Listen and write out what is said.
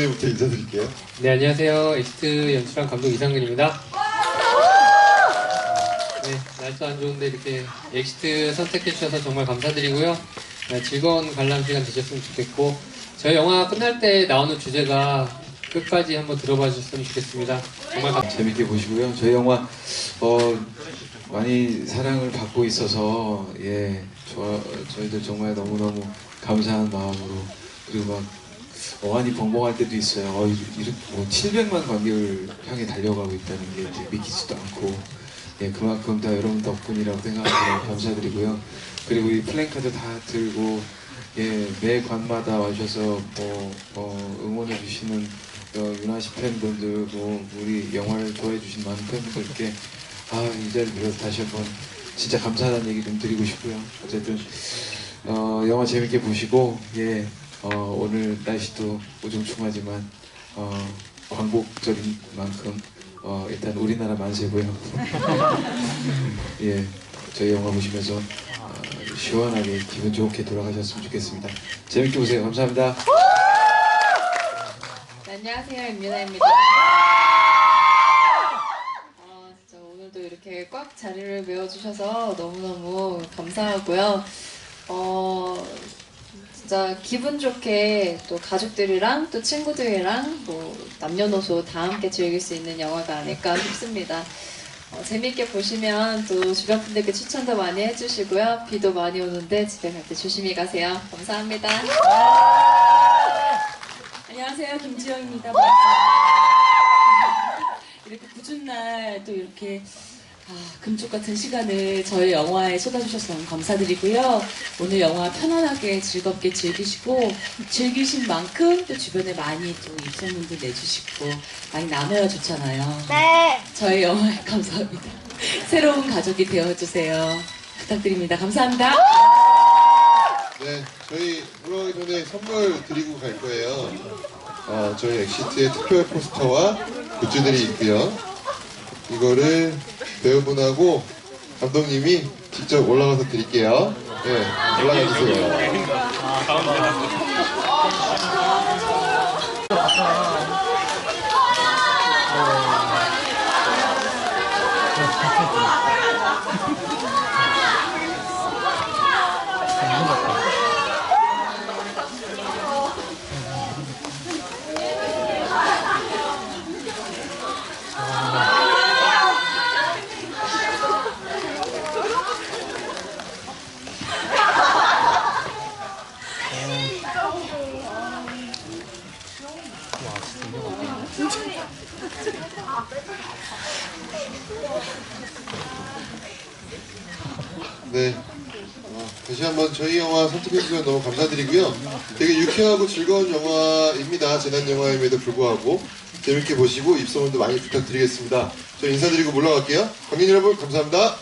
감독님부터 인사드릴게요. 네 안녕하세요 엑스트 연출한 감독 이상근입니다. 네 날도 안 좋은데 이렇게 엑스트 선택해 주셔서 정말 감사드리고요. 네, 즐거운 관람 시간 되셨으면 좋겠고 저희 영화 끝날 때 나오는 주제가 끝까지 한번 들어봐 주셨으면 좋겠습니다. 정말 감. 재밌게 보시고요. 저희 영화 어, 많이 사랑을 받고 있어서 예, 저, 저희들 정말 너무너무 감사한 마음으로 그리고 막 어안이 벙벙할 때도 있어요. 어, 이렇게 뭐 700만 관객을 향해 달려가고 있다는 게 믿기지도 않고 예, 그만큼 다 여러분 덕분이라고 생각하고 감사드리고요. 그리고 이 플랜카드 다 들고 예, 매 관마다 와주셔서 뭐, 어, 응원해 주시는 어, 유나시 팬분들, 뭐 우리 영화를 좋아해 주신 많은 팬분들께 아, 이 자리를 빌어서 다시 한번 진짜 감사하다는 얘기 좀 드리고 싶고요. 어쨌든 어, 영화 재밌게 보시고 예, 어, 오늘 날씨도 우중충하지만 어, 광복절인 만큼 어, 일단 우리나라 만세고요. 예, 저희 영화 보시면서 어, 시원하게 기분 좋게 돌아가셨으면 좋겠습니다. 재밌게 보세요. 감사합니다. 네, 안녕하세요 임유나입니다. 어, 이렇게 꽉 자리를 메워주셔서 너무너무 감사하고요. 어, 진짜 기분 좋게 또 가족들이랑 또 친구들이랑 뭐 남녀노소 다 함께 즐길 수 있는 영화가 아닐까 싶습니다. 어, 재밌게 보시면 또 주변 분들께 추천도 많이 해주시고요. 비도 많이 오는데 집에 갈 때 조심히 가세요. 감사합니다. 안녕하세요 김지영입니다. 이렇게 굳은 날또 이렇게 아, 금쪽 같은 시간을 저희 영화에 쏟아주셔서 너무 감사드리고요. 오늘 영화 편안하게 즐겁게 즐기시고 즐기신 만큼 또 주변에 많이 또 입소문도 내주시고 많이 나눠야 좋잖아요. 네. 저희 영화에 감사합니다. 새로운 가족이 되어주세요. 부탁드립니다. 감사합니다. 네, 저희 물러가기 전에 선물 드리고 갈 거예요. 어, 저희 엑시트의 특별 포스터와 굿즈들이 있고요. 이거를 배우분하고 감독님이 직접 올라가서 드릴게요. 네, 올라가 주세요. 네. 어, 다시 한번 저희 영화 선택해주셔서 너무 감사드리고요. 되게 유쾌하고 즐거운 영화입니다. 재난 영화임에도 불구하고 재밌게 보시고 입소문도 많이 부탁드리겠습니다. 저 인사드리고 물러갈게요. 관객 여러분 감사합니다.